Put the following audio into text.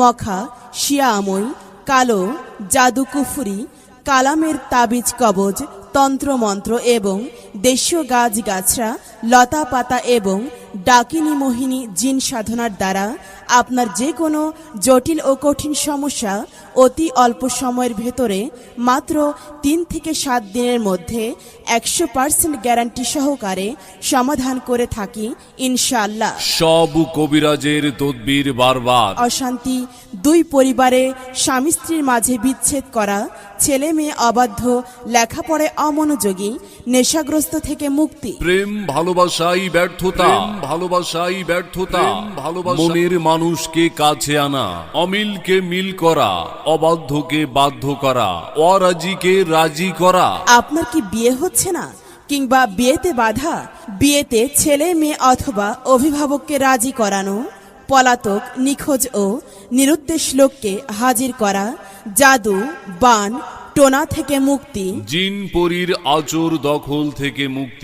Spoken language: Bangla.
মখা শিয়ামই কালো জাদু কুফুরি কালামের তাবিজ কবজ তন্ত্রমন্ত্র এবং দেশীয় গাছ গাছরা লতা পাতা এবং ডাকিনী মোহিনী জিন সাধনার দ্বারা আপনার যে কোনো জটিল ও কঠিন সমস্যা অতি অল্প সময়ের ভেতরে মাত্র তিন থেকে সাত দিনের মধ্যে একশো পার্সেন্ট গ্যারান্টি সহকারে সমাধান করে থাকি ইনশাল্লাহ সব কবিরাজের তদবির বারবার। অশান্তি দুই পরিবারে স্বামী স্ত্রীর মাঝে বিচ্ছেদ করা ছেলে মেয়ে অবাধ্য লেখাপড়ায় অমনোযোগী নেশাগ্রস্ত থেকে মুক্তি। প্রেম ভালোবাসাই ব্যর্থতা। ভালোবাসাই ব্যর্থতা। ভালোবাসা মনের মানুষকে কাছে আনা অমিলকে মিল করা অবাধ্যকে বাধ্য করা অরাজিকে রাজি করা। আপনার কি বিয়ে হচ্ছে না? কিংবা বিয়েতে বাধা? বিয়েতে ছেলে মেয়ে অথবা অভিভাবককে রাজি করানো? পলাতক, নিখোঁজ ও নিরুদ্দেশ লোককে হাজির করা, জাদু, বান, টোনা থেকে মুক্তি। জিন পরীর আচর দখল থেকে মুক্তি।